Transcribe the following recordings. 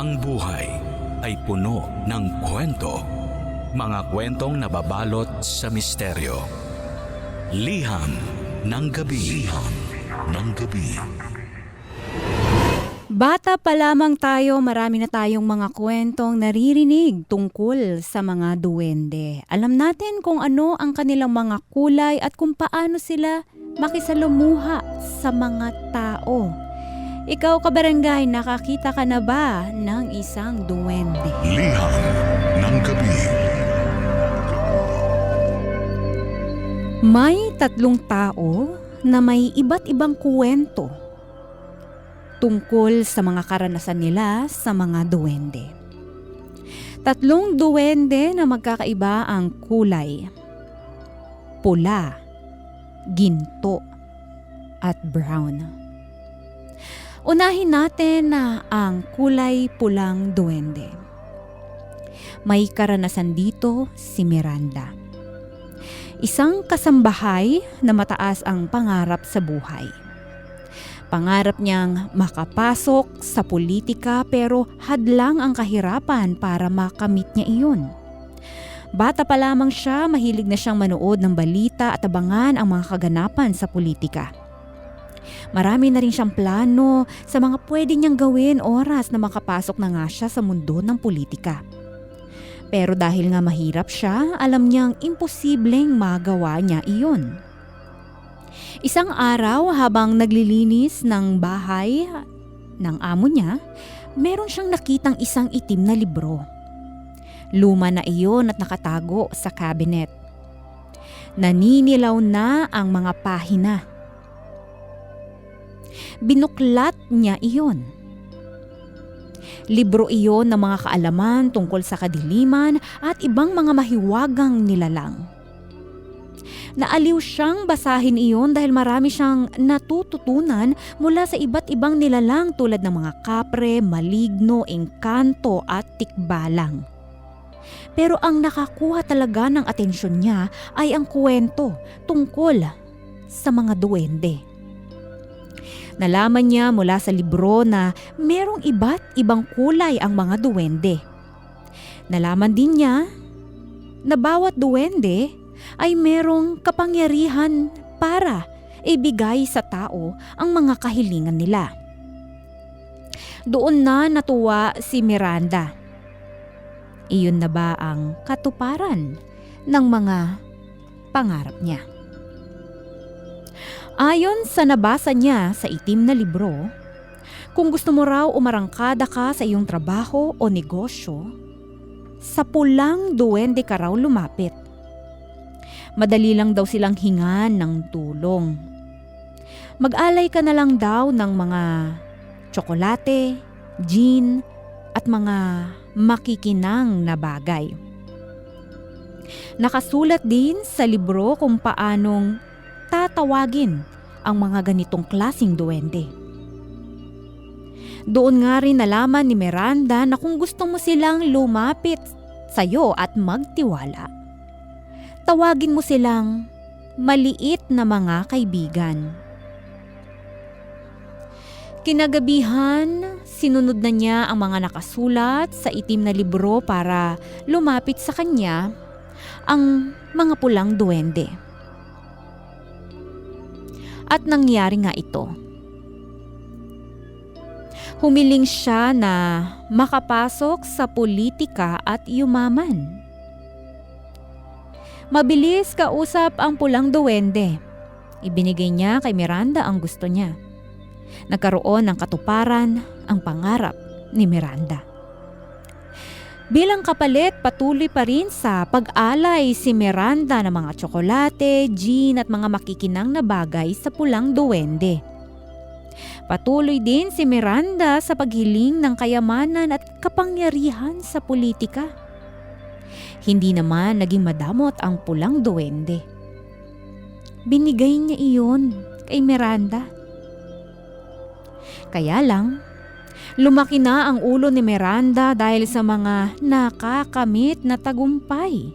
Ang buhay ay puno ng kwento. Mga kwentong nababalot sa misteryo. Liham ng gabi. Liham ng gabi. Bata pa lamang tayo, marami na tayong mga kwentong naririnig tungkol sa mga duwende. Alam natin kung ano ang kanilang mga kulay at kung paano sila makisalumuha sa mga tao. Ikaw kabarangay, nakakita ka na ba ng isang duwende? Liham ng gabi. May tatlong tao na may iba't ibang kwento tungkol sa mga karanasan nila sa mga duwende. Tatlong duwende na magkakaiba ang kulay. Pula, ginto, at brown. Unahin natin na ang kulay pulang duwende. May karanasan dito si Miranda. Isang kasambahay na mataas ang pangarap sa buhay. Pangarap niyang makapasok sa politika pero hadlang ang kahirapan para makamit niya iyon. Bata pa lamang siya, mahilig na siyang manood ng balita at abangan ang mga kaganapan sa politika. Marami na rin siyang plano sa mga pwede niyang gawin oras na makapasok na nga siya sa mundo ng politika. Pero dahil nga mahirap siya, alam niyang imposibleng magawa niya iyon. Isang araw habang naglilinis ng bahay ng amo niya, meron siyang nakitang isang itim na libro. Luma na iyon at nakatago sa cabinet. Naninilaw na ang mga pahina. Binuklat niya iyon. Libro iyon ng mga kaalaman tungkol sa kadiliman at ibang mga mahiwagang nilalang. Naaliw siyang basahin iyon dahil marami siyang natututunan mula sa iba't ibang nilalang tulad ng mga kapre, maligno, engkanto at tikbalang. Pero ang nakakuha talaga ng atensyon niya ay ang kwento tungkol sa mga duwende. Nalaman niya mula sa libro na merong iba't ibang kulay ang mga duwende. Nalaman din niya na bawat duwende ay merong kapangyarihan para ibigay sa tao ang mga kahilingan nila. Doon na natuwa si Miranda. Iyon na ba ang katuparan ng mga pangarap niya? Ayon sa nabasa niya sa itim na libro, kung gusto mo raw umarangkada ka sa iyong trabaho o negosyo, sa pulang duwende ka raw lumapit. Madali lang daw silang hingan ng tulong. Mag-alay ka na lang daw ng mga tsokolate, gin, at mga makikinang na bagay. Nakasulat din sa libro kung paanong tatawagin ang mga ganitong klasing duwende. Doon nga rin nalaman ni Miranda na kung gusto mo silang lumapit sa'yo at magtiwala, tawagin mo silang maliit na mga kaibigan. Kinagabihan, sinunod na niya ang mga nakasulat sa itim na libro para lumapit sa kanya ang mga pulang duwende. At nangyari nga ito. Humiling siya na makapasok sa politika at yumaman. Mabilis kausap ang pulang duwende. Ibinigay niya kay Miranda ang gusto niya. Nagkaroon ng katuparan ang pangarap ni Miranda. Bilang kapalit, patuloy pa rin sa pag-alay si Miranda ng mga tsokolate, gin at mga makikinang na bagay sa pulang duwende. Patuloy din si Miranda sa paghiling ng kayamanan at kapangyarihan sa politika. Hindi naman naging madamot ang pulang duwende. Binigay niya iyon kay Miranda. Kaya lang, lumaki na ang ulo ni Miranda dahil sa mga nakakamit na tagumpay.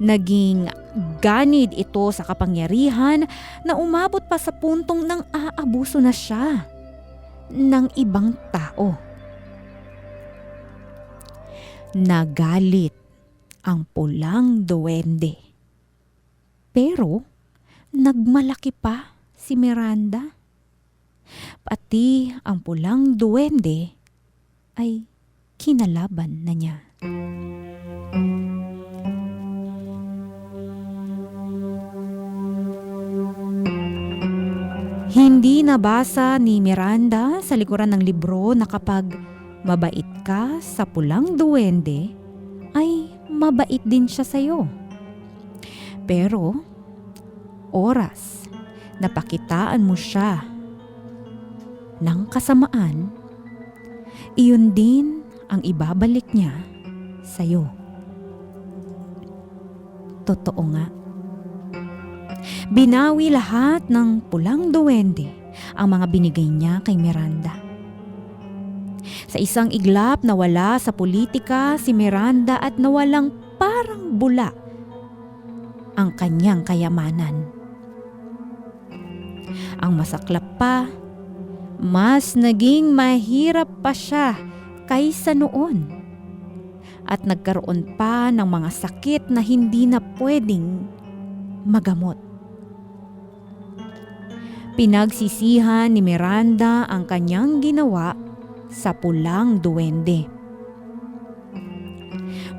Naging ganid ito sa kapangyarihan na umabot pa sa puntong nang aabuso na siya ng ibang tao. Nagalit ang pulang duwende. Pero nagmalaki pa si Miranda. Pati ang pulang duwende ay kinalaban na niya. Hindi nabasa ni Miranda sa likuran ng libro na kapag mabait ka sa pulang duwende, ay mabait din siya sa'yo. Pero, oras na pakitaan mo siya ng kasamaan, iyon din ang ibabalik niya sa'yo. Totoo nga. Binawi lahat ng pulang duwende ang mga binigay niya kay Miranda. Sa isang iglap na wala sa politika si Miranda at nawalang parang bula ang kanyang kayamanan. Ang masaklap pa, mas naging mahirap pa siya kaysa noon. At nagkaroon pa ng mga sakit na hindi na pwedeng magamot. Pinagsisihan ni Miranda ang kanyang ginawa sa pulang duwende.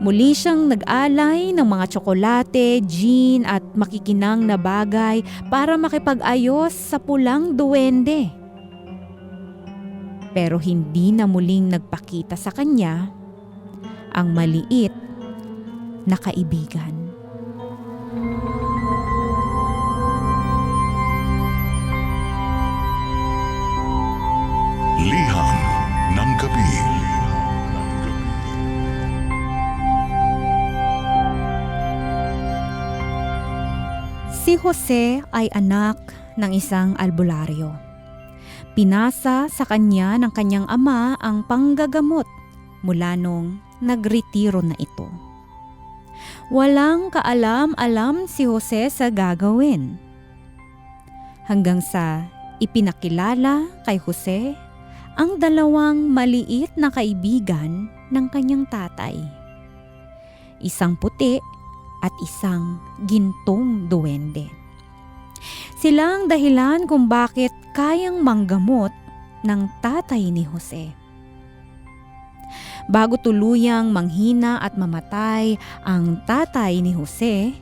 Muli siyang nag-alay ng mga tsokolate, gin at makikinang na bagay para makipag-ayos sa pulang duwende. Pero hindi na muling nagpakita sa kanya ang maliit na kaibigan. Liham ng gabi. Si Jose ay anak ng isang albularyo. Pinasa sa kanya ng kanyang ama ang panggagamot mula nung nagretiro na ito. Walang kaalam-alam si Jose sa gagawin. Hanggang sa ipinakilala kay Jose ang dalawang maliit na kaibigan ng kanyang tatay. Isang puti at isang gintong duwende. Sila ang dahilan kung bakit kayang manggamot ng tatay ni Jose. Bago tuluyang manghina at mamatay ang tatay ni Jose,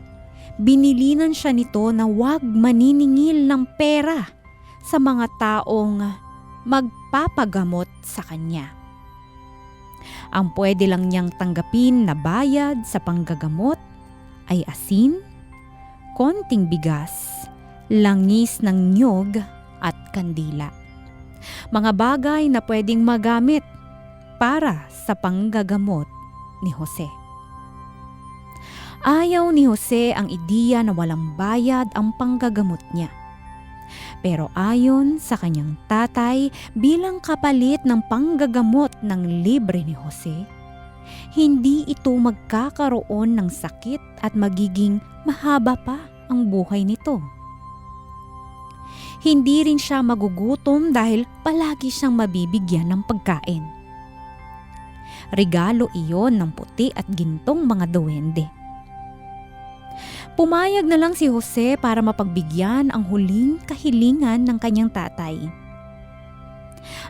binilinan siya nito na huwag maniningil ng pera sa mga taong magpapagamot sa kanya. Ang pwede lang niyang tanggapin na bayad sa panggagamot ay asin, konting bigas, langis ng nyog at kandila. Mga bagay na pwedeng magamit para sa panggagamot ni Jose. Ayaw ni Jose ang ideya na walang bayad ang panggagamot niya. Pero ayon sa kanyang tatay bilang kapalit ng panggagamot ng libre ni Jose, hindi ito magkakaroon ng sakit at magiging mahaba pa ang buhay nito. Hindi rin siya magugutom dahil palagi siyang mabibigyan ng pagkain. Regalo iyon ng puti at gintong mga duwende. Pumayag na lang si Jose para mapagbigyan ang huling kahilingan ng kanyang tatay.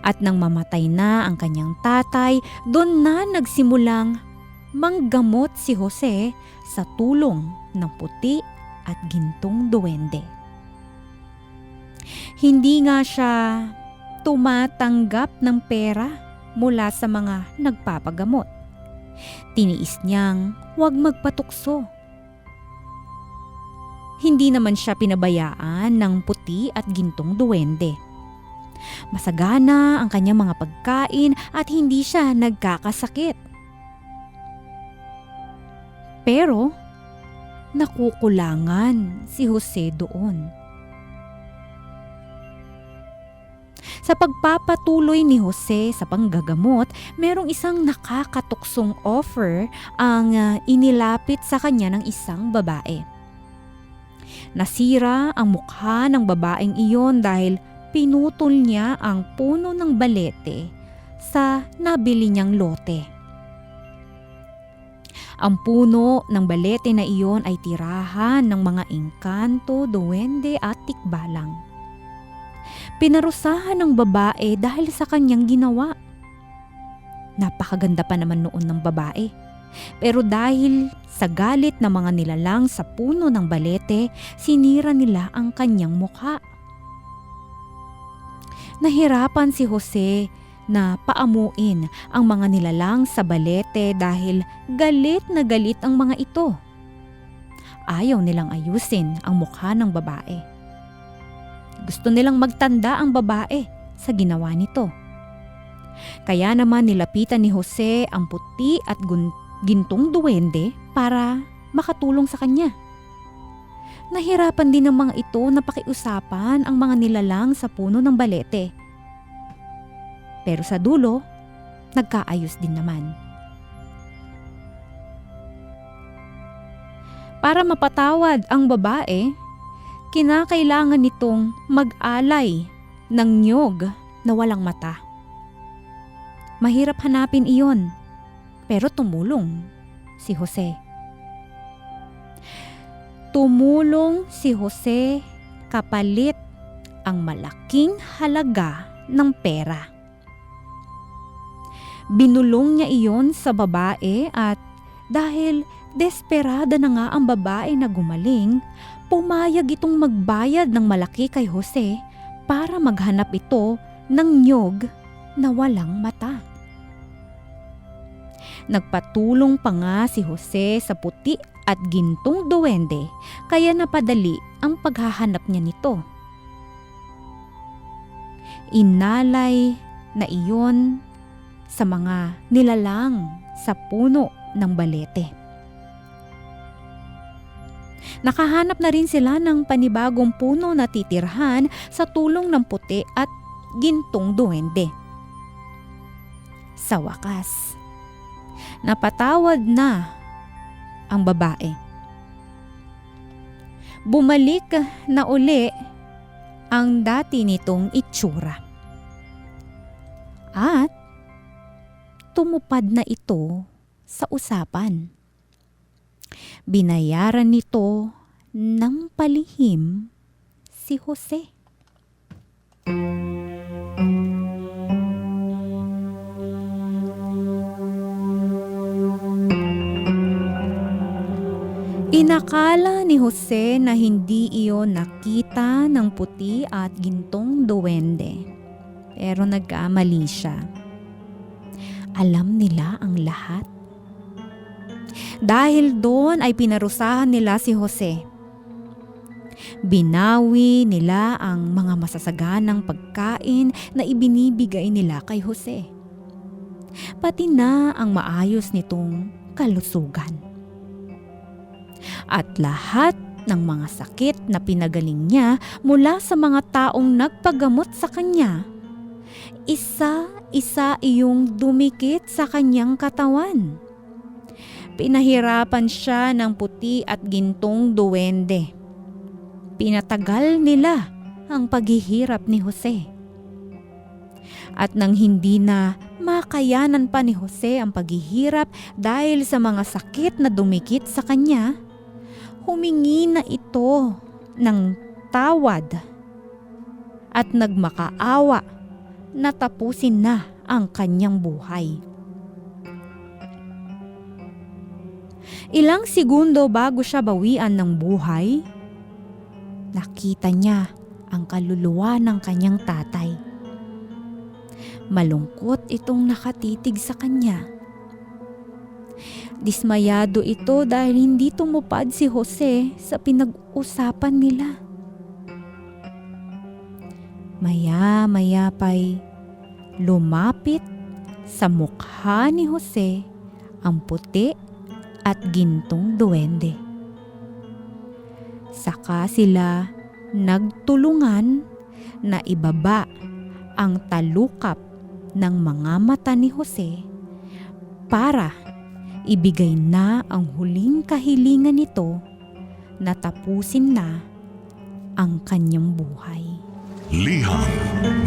At nang mamatay na ang kanyang tatay, doon na nagsimulang manggamot si Jose sa tulong ng puti at gintong duwende. Hindi nga siya tumatanggap ng pera mula sa mga nagpapagamot. Tiniis niyang huwag magpatukso hindi naman siya pinabayaan ng puti at gintong duwende. Masagana ang kanyang mga pagkain at hindi siya nagkakasakit. Pero, nakukulangan si Jose doon. Sa pagpapatuloy ni Jose sa panggagamot, merong isang nakakatuksong offer ang uh, inilapit sa kanya ng isang babae. Nasira ang mukha ng babaeng iyon dahil pinutol niya ang puno ng balete sa nabili niyang lote. Ang puno ng balete na iyon ay tirahan ng mga engkanto, duwende at tikbalang. Pinarusahan ng babae dahil sa kanyang ginawa. Napakaganda pa naman noon ng babae. Pero dahil sa galit ng mga nilalang sa puno ng balete, sinira nila ang kanyang mukha. Nahirapan si Jose na paamuin ang mga nilalang sa balete dahil galit na galit ang mga ito. Ayaw nilang ayusin ang mukha ng babae. Gusto nilang magtanda ang babae sa ginawa nito. Kaya naman nilapitan ni Jose ang puti at gintong duwende para makatulong sa kanya. Nahirapan din ng mga ito na pakiusapan ang mga nilalang sa puno ng balete. Pero sa dulo, nagkaayos din naman. Para mapatawad ang babae, kinakailangan nitong mag-alay ng nyog na walang mata. Mahirap hanapin iyon, pero tumulong si Jose. Tumulong si Jose kapalit ang malaking halaga ng pera. Binulong niya iyon sa babae at dahil desperada na nga ang babae na gumaling, pumayag itong magbayad ng malaki kay Jose para maghanap ito ng nyog na walang mata. Nagpatulong pa nga si Jose sa puti at gintong duwende kaya napadali ang paghahanap niya nito. Inalay na iyon sa mga nilalang sa puno ng balete. Nakahanap na rin sila ng panibagong puno na titirhan sa tulong ng puti at gintong duwende. Sa wakas, napatawad na ang babae. Bumalik na uli ang dati nitong itsura. At tumupad na ito sa usapan. Binayaran nito ng palihim si Jose. Inakala ni Jose na hindi iyon nakita ng puti at gintong duwende. Pero nagkamali siya. Alam nila ang lahat. Dahil doon ay pinarusahan nila si Jose. Binawi nila ang mga masasaganang pagkain na ibinibigay nila kay Jose. Pati na ang maayos nitong kalusugan. At lahat ng mga sakit na pinagaling niya mula sa mga taong nagpagamot sa kanya, isa-isa iyong dumikit sa kanyang katawan. Pinahirapan siya ng puti at gintong duwende. Pinatagal nila ang paghihirap ni Jose. At nang hindi na makayanan pa ni Jose ang paghihirap dahil sa mga sakit na dumikit sa kanya, humingi na ito ng tawad at nagmakaawa na tapusin na ang kanyang buhay. Ilang segundo bago siya bawian ng buhay, nakita niya ang kaluluwa ng kanyang tatay. Malungkot itong nakatitig sa kanya. Dismayado ito dahil hindi tumupad si Jose sa pinag-usapan nila. Maya-maya pa'y lumapit sa mukha ni Jose ang puti at gintong duwende. Saka sila nagtulungan na ibaba ang talukap ng mga mata ni Jose para ibigay na ang huling kahilingan nito na tapusin na ang kanyang buhay. Liham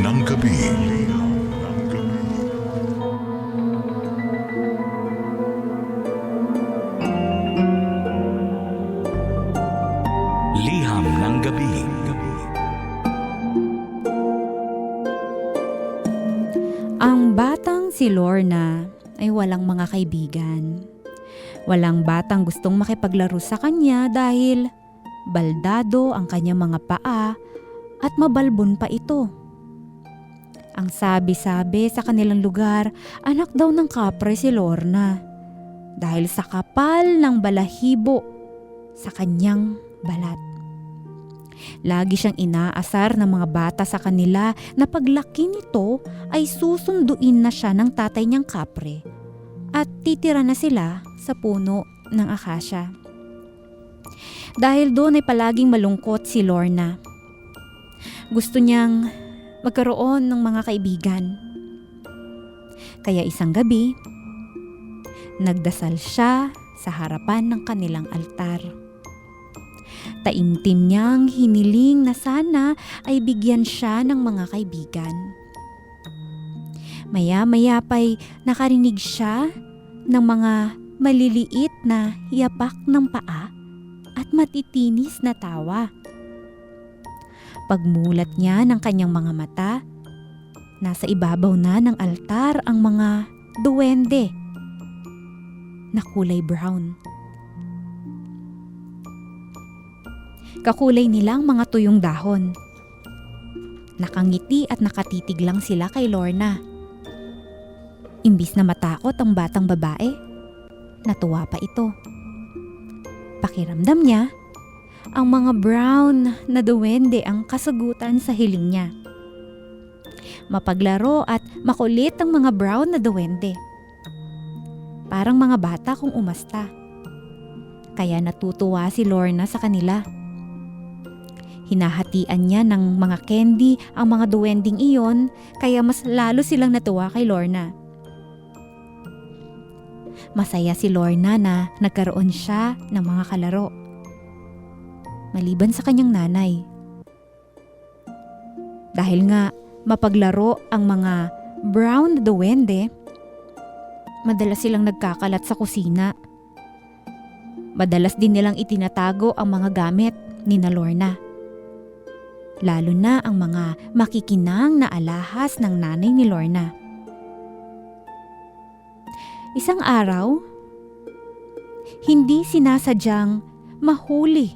ng gabi. Walang mga kaibigan. Walang batang gustong makipaglaro sa kanya dahil baldado ang kanyang mga paa at mabalbon pa ito. Ang sabi-sabi sa kanilang lugar, anak daw ng kapre si Lorna dahil sa kapal ng balahibo sa kanyang balat. Lagi siyang inaasar ng mga bata sa kanila na paglaki nito ay susunduin na siya ng tatay niyang kapre at titira na sila sa puno ng akasya. Dahil doon ay palaging malungkot si Lorna. Gusto niyang magkaroon ng mga kaibigan. Kaya isang gabi, nagdasal siya sa harapan ng kanilang altar. Taimtim niyang hiniling na sana ay bigyan siya ng mga kaibigan. Maya-maya pa'y nakarinig siya ng mga maliliit na yapak ng paa at matitinis na tawa. Pagmulat niya ng kanyang mga mata, nasa ibabaw na ng altar ang mga duwende na kulay brown. Kakulay nilang mga tuyong dahon. Nakangiti at nakatitig lang sila kay Lorna. Imbis na matakot ang batang babae, natuwa pa ito. Pakiramdam niya, ang mga brown na duwende ang kasagutan sa hiling niya. Mapaglaro at makulit ang mga brown na duwende. Parang mga bata kung umasta. Kaya natutuwa si Lorna sa kanila. Hinahatian niya ng mga candy ang mga duwending iyon kaya mas lalo silang natuwa kay Lorna. Masaya si Lorna na nagkaroon siya ng mga kalaro. Maliban sa kanyang nanay. Dahil nga mapaglaro ang mga brown duwende, madalas silang nagkakalat sa kusina. Madalas din nilang itinatago ang mga gamit ni na Lorna. Lalo na ang mga makikinang na alahas ng nanay ni Lorna. Isang araw, hindi sinasadyang mahuli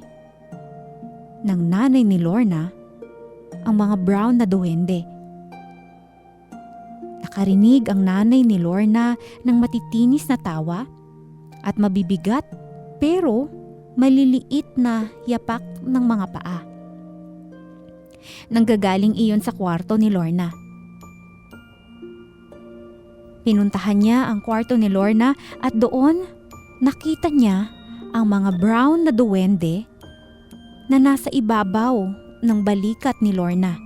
ng nanay ni Lorna ang mga brown na duwende. Nakarinig ang nanay ni Lorna ng matitinis na tawa at mabibigat pero maliliit na yapak ng mga paa. Nanggagaling iyon sa kwarto ni Lorna. Pinuntahan niya ang kwarto ni Lorna at doon nakita niya ang mga brown na duwende na nasa ibabaw ng balikat ni Lorna.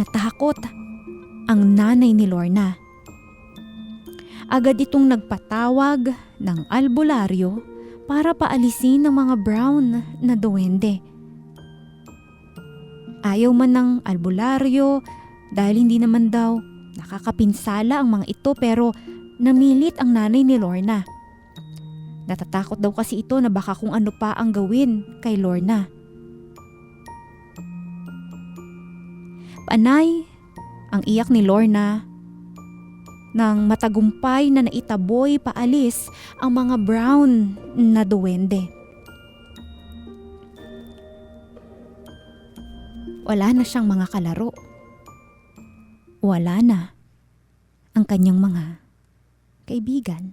Natakot ang nanay ni Lorna. Agad itong nagpatawag ng albularyo para paalisin ng mga brown na duwende. Ayaw man ng albularyo dahil hindi naman daw nakakapinsala ang mga ito pero namilit ang nanay ni Lorna. Natatakot daw kasi ito na baka kung ano pa ang gawin kay Lorna. Panay ang iyak ni Lorna nang matagumpay na naitaboy paalis ang mga brown na duwende. Wala na siyang mga kalaro. Wala na ang kanyang mga kaibigan.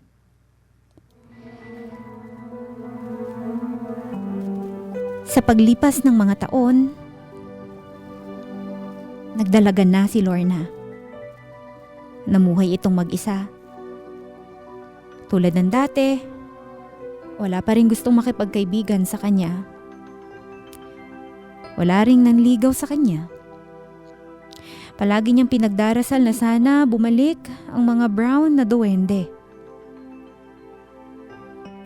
Sa paglipas ng mga taon, nagdalaga na si Lorna. Namuhay itong mag-isa. Tulad ng dati, wala pa rin gustong makipagkaibigan sa kanya. Wala ring nanligaw sa kanya. Palagi niyang pinagdarasal na sana bumalik ang mga brown na duwende.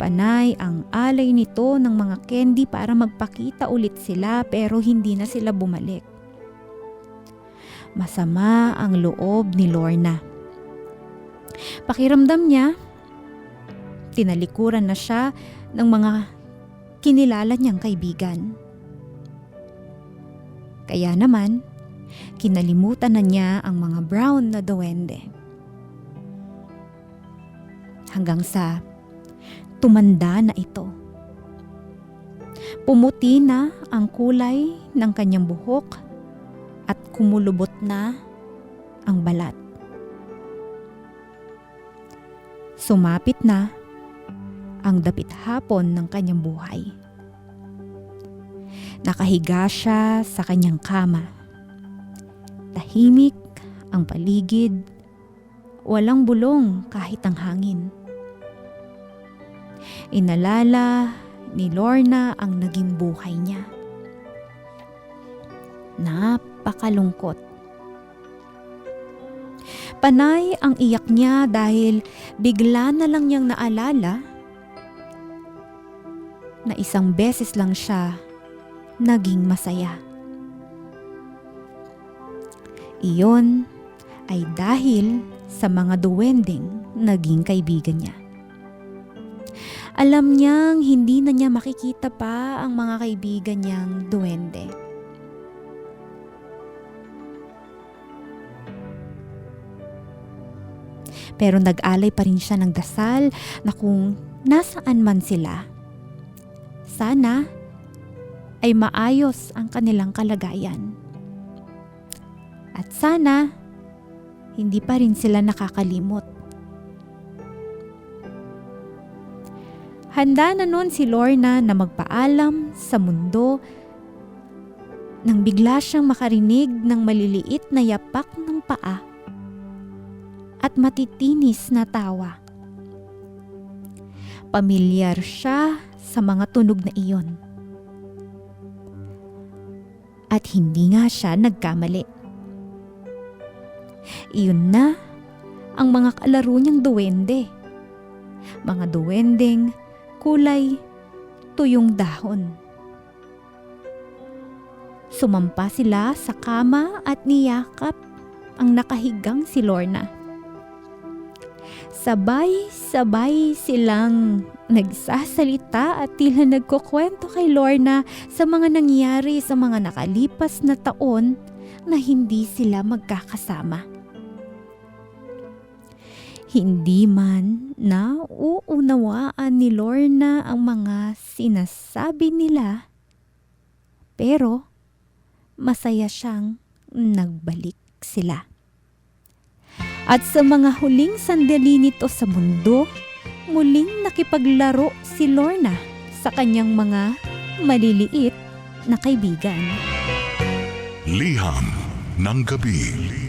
Panay ang alay nito ng mga candy para magpakita ulit sila pero hindi na sila bumalik. Masama ang loob ni Lorna. Pakiramdam niya, tinalikuran na siya ng mga kinilala niyang kaibigan. Kaya naman, Kinalimutan na niya ang mga brown na duwende. Hanggang sa tumanda na ito. Pumuti na ang kulay ng kanyang buhok at kumulubot na ang balat. Sumapit na ang dapit hapon ng kanyang buhay. Nakahiga siya sa kanyang kama. Tahimik ang paligid, walang bulong kahit ang hangin. Inalala ni Lorna ang naging buhay niya. Napakalungkot. Panay ang iyak niya dahil bigla na lang niyang naalala na isang beses lang siya naging masaya. Iyon ay dahil sa mga duwending naging kaibigan niya. Alam niyang hindi na niya makikita pa ang mga kaibigan niyang duwende. Pero nag-alay pa rin siya ng dasal na kung nasaan man sila, sana ay maayos ang kanilang kalagayan. At sana hindi pa rin sila nakakalimot. Handa na noon si Lorna na magpaalam sa mundo nang bigla siyang makarinig ng maliliit na yapak ng paa at matitinis na tawa. Pamilyar siya sa mga tunog na iyon. At hindi nga siya nagkamali. Iyon na ang mga kalaro niyang duwende. Mga duwendeng kulay tuyong dahon. Sumampa sila sa kama at niyakap ang nakahigang si Lorna. Sabay-sabay silang nagsasalita at tila nagkukwento kay Lorna sa mga nangyari sa mga nakalipas na taon na hindi sila magkakasama. Hindi man na uunawaan ni Lorna ang mga sinasabi nila, pero masaya siyang nagbalik sila. At sa mga huling sandali nito sa mundo, muling nakipaglaro si Lorna sa kanyang mga maliliit na kaibigan. Liham ng gabi.